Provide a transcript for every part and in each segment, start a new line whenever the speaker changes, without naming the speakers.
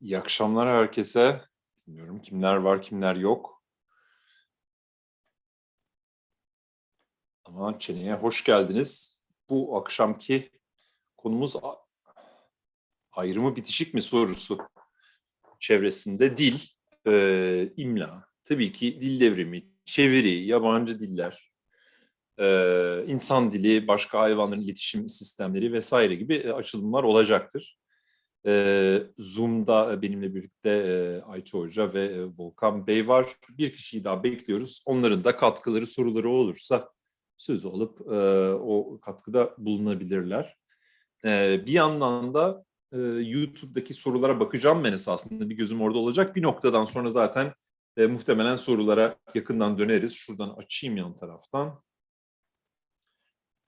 İyi akşamlar herkese. Bilmiyorum kimler var, kimler yok. Ama çeneye hoş geldiniz. Bu akşamki konumuz ayrımı bitişik mi sorusu çevresinde dil, e, imla, tabii ki dil devrimi, çeviri, yabancı diller, e, insan dili, başka hayvanların iletişim sistemleri vesaire gibi e, açılımlar olacaktır. Ee, Zoom'da benimle birlikte e, Ayça Hoca ve e, Volkan Bey var. Bir kişiyi daha bekliyoruz. Onların da katkıları, soruları olursa sözü alıp e, o katkıda bulunabilirler. E, bir yandan da e, YouTube'daki sorulara bakacağım ben esasında. Bir gözüm orada olacak. Bir noktadan sonra zaten e, muhtemelen sorulara yakından döneriz. Şuradan açayım yan taraftan.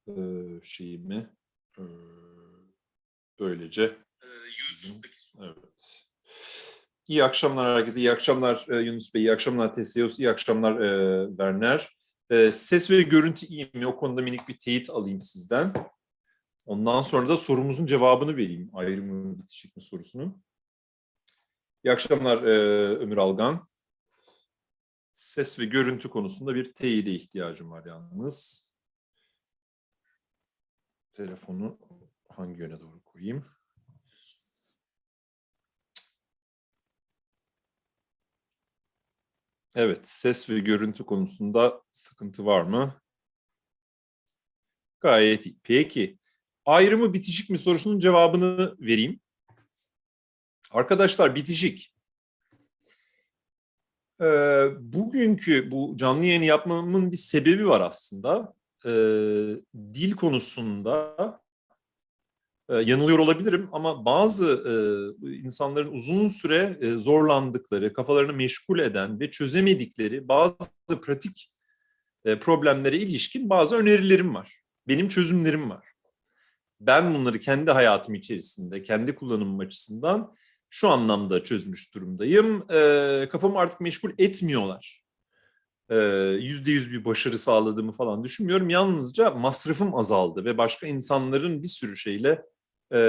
E, şeyimi. E, böylece Evet. İyi akşamlar herkese. İyi akşamlar e, Yunus Bey. İyi akşamlar Teseus. İyi akşamlar e, Werner. E, ses ve görüntü iyi mi? O konuda minik bir teyit alayım sizden. Ondan sonra da sorumuzun cevabını vereyim. Ayrımı bitişik mi sorusunun. İyi akşamlar e, Ömür Algan. Ses ve görüntü konusunda bir teyide ihtiyacım var yalnız. Telefonu hangi yöne doğru koyayım? Evet, ses ve görüntü konusunda sıkıntı var mı? Gayet iyi. Peki, ayrımı bitişik mi sorusunun cevabını vereyim. Arkadaşlar bitişik. Ee, bugünkü bu canlı yayını yapmamın bir sebebi var aslında. Ee, dil konusunda e, yanılıyor olabilirim ama bazı e, insanların uzun süre e, zorlandıkları, kafalarını meşgul eden ve çözemedikleri bazı pratik e, problemlere ilişkin bazı önerilerim var. Benim çözümlerim var. Ben bunları kendi hayatım içerisinde, kendi kullanımım açısından şu anlamda çözmüş durumdayım. E, kafamı artık meşgul etmiyorlar. Yüzde yüz bir başarı sağladığımı falan düşünmüyorum. Yalnızca masrafım azaldı ve başka insanların bir sürü şeyle e,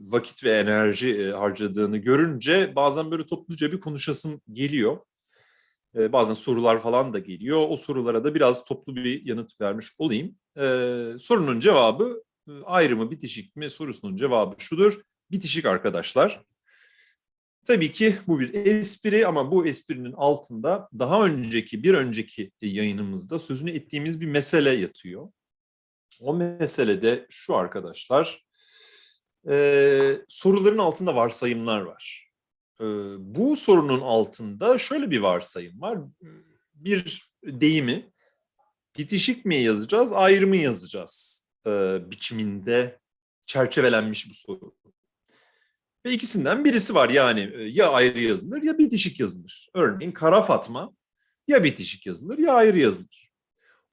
vakit ve enerji e, harcadığını görünce bazen böyle topluca bir konuşasım geliyor. E, bazen sorular falan da geliyor. O sorulara da biraz toplu bir yanıt vermiş olayım. E, sorunun cevabı e, ayrımı bitişik mi sorusunun cevabı şudur. Bitişik arkadaşlar. Tabii ki bu bir espri ama bu esprinin altında daha önceki bir önceki yayınımızda sözünü ettiğimiz bir mesele yatıyor. O mesele de şu arkadaşlar. Ee, soruların altında varsayımlar var. Ee, bu sorunun altında şöyle bir varsayım var. Bir deyimi bitişik mi yazacağız, ayrı mı yazacağız ee, biçiminde çerçevelenmiş bu soru. Ve ikisinden birisi var yani e, ya ayrı yazılır ya bitişik yazılır. Örneğin kara Fatma ya bitişik yazılır ya ayrı yazılır.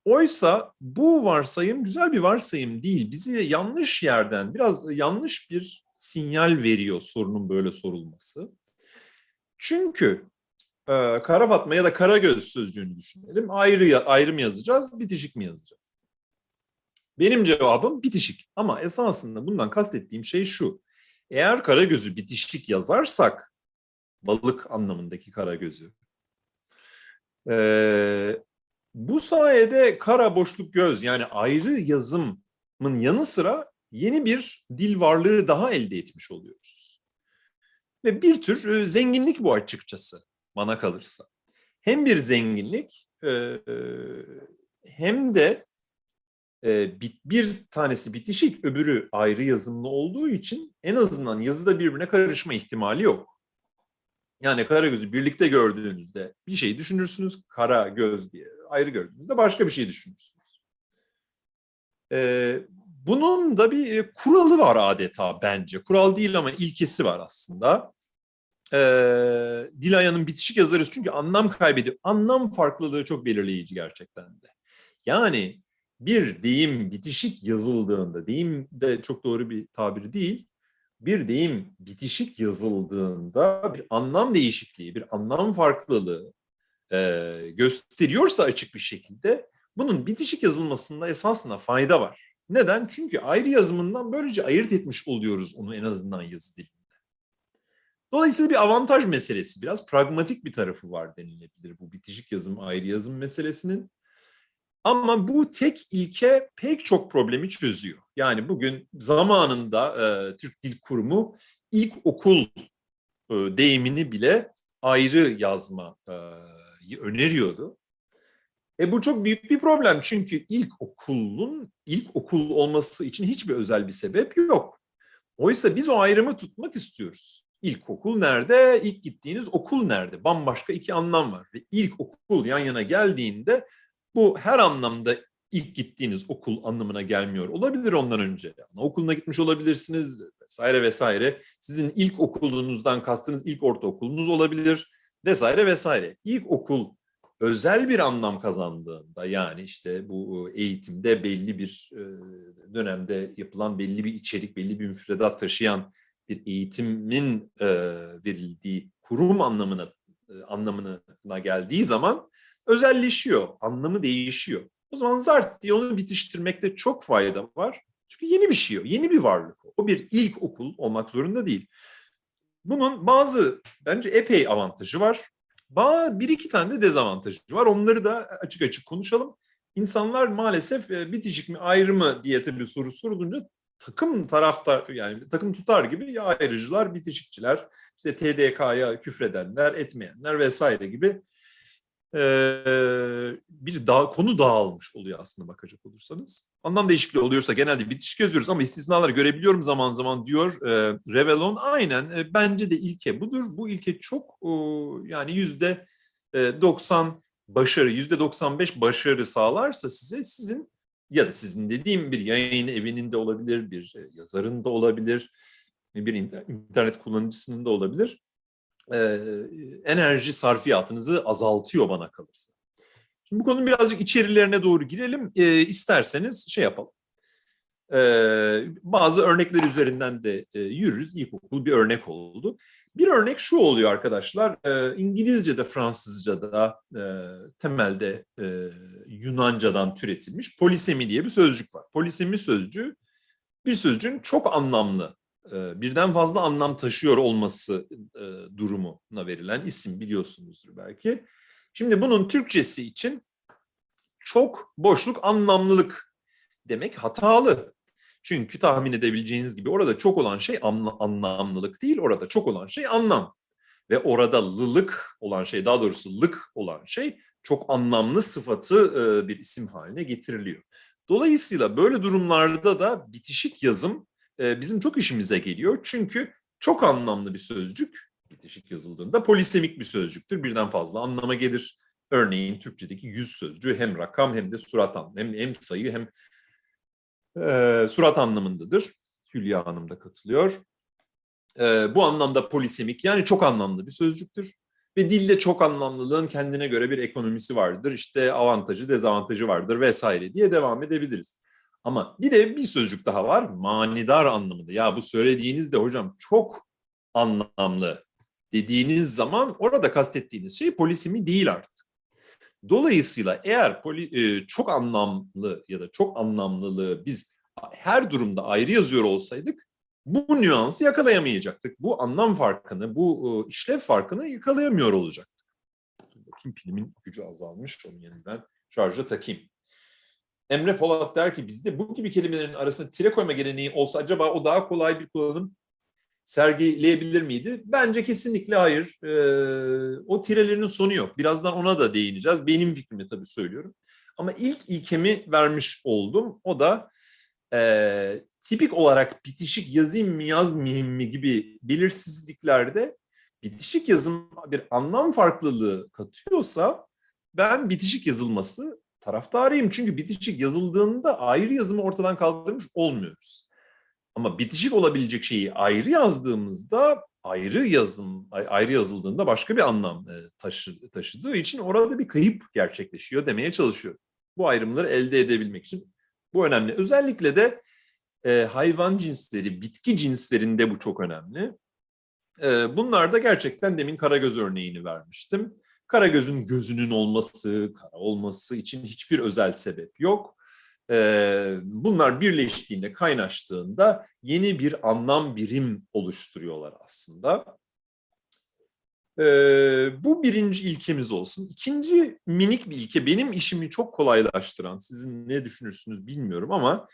Oysa bu varsayım güzel bir varsayım değil. Bizi yanlış yerden biraz yanlış bir sinyal veriyor sorunun böyle sorulması. Çünkü e, kara Fatma ya da kara göz sözcüğünü düşünelim. Ayrı ayrı mı yazacağız, bitişik mi yazacağız? Benim cevabım bitişik. Ama esasında bundan kastettiğim şey şu. Eğer kara gözü bitişik yazarsak balık anlamındaki kara gözü. Ee, bu sayede kara boşluk göz yani ayrı yazımın yanı sıra yeni bir dil varlığı daha elde etmiş oluyoruz. Ve bir tür e, zenginlik bu açıkçası bana kalırsa. Hem bir zenginlik e, hem de e, bir tanesi bitişik öbürü ayrı yazımlı olduğu için en azından yazıda birbirine karışma ihtimali yok. Yani kara gözü birlikte gördüğünüzde bir şey düşünürsünüz kara göz diye ayrı gördüğünüzde başka bir şey düşünürsünüz. Ee, bunun da bir e, kuralı var adeta bence. Kural değil ama ilkesi var aslında. Ee, Dilaya'nın bitişik yazarız çünkü anlam kaybediyor. Anlam farklılığı çok belirleyici gerçekten de. Yani bir deyim bitişik yazıldığında, deyim de çok doğru bir tabir değil, bir deyim bitişik yazıldığında bir anlam değişikliği, bir anlam farklılığı e, gösteriyorsa açık bir şekilde bunun bitişik yazılmasında esasında fayda var. Neden? Çünkü ayrı yazımından böylece ayırt etmiş oluyoruz onu en azından yazı dilinde. Dolayısıyla bir avantaj meselesi, biraz pragmatik bir tarafı var denilebilir bu bitişik yazım, ayrı yazım meselesinin. Ama bu tek ilke pek çok problemi çözüyor. Yani bugün zamanında e, Türk Dil Kurumu ilk okul e, deyimini bile ayrı yazma e, öneriyordu. E bu çok büyük bir problem çünkü ilk okulun ilk okul olması için hiçbir özel bir sebep yok. Oysa biz o ayrımı tutmak istiyoruz. İlkokul nerede? İlk gittiğiniz okul nerede? Bambaşka iki anlam var. Ve ilk okul yan yana geldiğinde bu her anlamda ilk gittiğiniz okul anlamına gelmiyor. Olabilir ondan önce. Okuluna gitmiş olabilirsiniz vesaire vesaire. Sizin ilk okulunuzdan kastınız ilk ortaokulunuz olabilir vesaire vesaire. İlk okul özel bir anlam kazandığında yani işte bu eğitimde belli bir e, dönemde yapılan belli bir içerik, belli bir müfredat taşıyan bir eğitimin e, verildiği kurum anlamına e, anlamına geldiği zaman özelleşiyor, anlamı değişiyor. O zaman zart diye onu bitiştirmekte çok fayda var. Çünkü yeni bir şey o, yeni bir varlık o. Bir ilk okul olmak zorunda değil. Bunun bazı bence epey avantajı var. Bir iki tane de dezavantajı var. Onları da açık açık konuşalım. İnsanlar maalesef bitişik mi ayrı mı diye tabii soru sorulunca takım taraftar yani takım tutar gibi ya ayrıcılar, bitişikçiler, işte TDK'ya küfredenler, etmeyenler vesaire gibi bir dağ, konu dağılmış oluyor aslında bakacak olursanız. Anlam değişikliği oluyorsa genelde bitişik yazıyoruz ama istisnalar görebiliyorum zaman zaman diyor Revelon. Aynen bence de ilke budur. Bu ilke çok yani yüzde 90 başarı, yüzde 95 başarı sağlarsa size sizin ya da sizin dediğim bir yayın evinin de olabilir, bir yazarın da olabilir, bir internet kullanıcısının da olabilir e, enerji sarfiyatınızı azaltıyor bana kalırsa. Şimdi bu konunun birazcık içerilerine doğru girelim. E, isterseniz şey yapalım. E, bazı örnekler üzerinden de e, yürürüz. İlkokul bir örnek oldu. Bir örnek şu oluyor arkadaşlar. E, İngilizce'de, Fransızca'da e, temelde e, Yunanca'dan türetilmiş polisemi diye bir sözcük var. Polisemi sözcüğü bir sözcüğün çok anlamlı birden fazla anlam taşıyor olması durumuna verilen isim biliyorsunuzdur belki. Şimdi bunun Türkçesi için çok boşluk anlamlılık demek hatalı. Çünkü tahmin edebileceğiniz gibi orada çok olan şey anlamlılık değil, orada çok olan şey anlam. Ve orada lılık olan şey, daha doğrusu lık olan şey çok anlamlı sıfatı bir isim haline getiriliyor. Dolayısıyla böyle durumlarda da bitişik yazım bizim çok işimize geliyor. Çünkü çok anlamlı bir sözcük bitişik yazıldığında polisemik bir sözcüktür. Birden fazla anlama gelir. Örneğin Türkçedeki yüz sözcüğü hem rakam hem de surat anlamı, hem, hem sayı hem e, surat anlamındadır. Hülya Hanım da katılıyor. E, bu anlamda polisemik yani çok anlamlı bir sözcüktür. Ve dilde çok anlamlılığın kendine göre bir ekonomisi vardır. İşte avantajı, dezavantajı vardır vesaire diye devam edebiliriz. Ama bir de bir sözcük daha var. Manidar anlamında. Ya bu söylediğiniz de hocam çok anlamlı dediğiniz zaman orada kastettiğiniz şey polisimi değil artık. Dolayısıyla eğer poli, e, çok anlamlı ya da çok anlamlılığı biz her durumda ayrı yazıyor olsaydık bu nüansı yakalayamayacaktık. Bu anlam farkını, bu e, işlev farkını yakalayamıyor olacaktık. Bakayım pilimin gücü azalmış. Onu yeniden şarja takayım. Emre Polat der ki bizde bu gibi kelimelerin arasında tire koyma geleneği olsa acaba o daha kolay bir kullanım sergileyebilir miydi? Bence kesinlikle hayır. Ee, o tirelerinin sonu yok. Birazdan ona da değineceğiz. Benim fikrimi tabii söylüyorum. Ama ilk ilkemi vermiş oldum. O da e, tipik olarak bitişik yazayım mı yazmayayım mı gibi belirsizliklerde bitişik yazım bir anlam farklılığı katıyorsa ben bitişik yazılması taraftarıyım. Çünkü bitişik yazıldığında ayrı yazımı ortadan kaldırmış olmuyoruz. Ama bitişik olabilecek şeyi ayrı yazdığımızda ayrı yazım ayrı yazıldığında başka bir anlam e, taşı, taşıdığı için orada bir kayıp gerçekleşiyor demeye çalışıyor. Bu ayrımları elde edebilmek için bu önemli. Özellikle de e, hayvan cinsleri, bitki cinslerinde bu çok önemli. E, bunlar da gerçekten demin Karagöz örneğini vermiştim. Karagöz'ün gözünün olması, kara olması için hiçbir özel sebep yok. Bunlar birleştiğinde, kaynaştığında yeni bir anlam birim oluşturuyorlar aslında. Ee, bu birinci ilkemiz olsun. İkinci minik bir ilke benim işimi çok kolaylaştıran, sizin ne düşünürsünüz bilmiyorum ama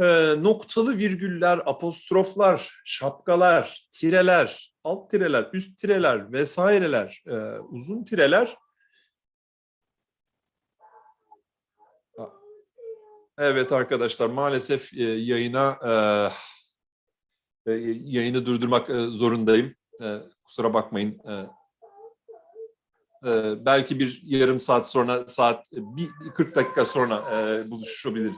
e, noktalı virgüller, apostroflar, şapkalar, tireler, alt tireler, üst tireler vesaireler, e, uzun tireler Evet arkadaşlar maalesef e, yayına e, e, yayını durdurmak e, zorundayım. E, kusura bakmayın. E, e, belki bir yarım saat sonra saat bir 40 dakika sonra e, buluşabiliriz.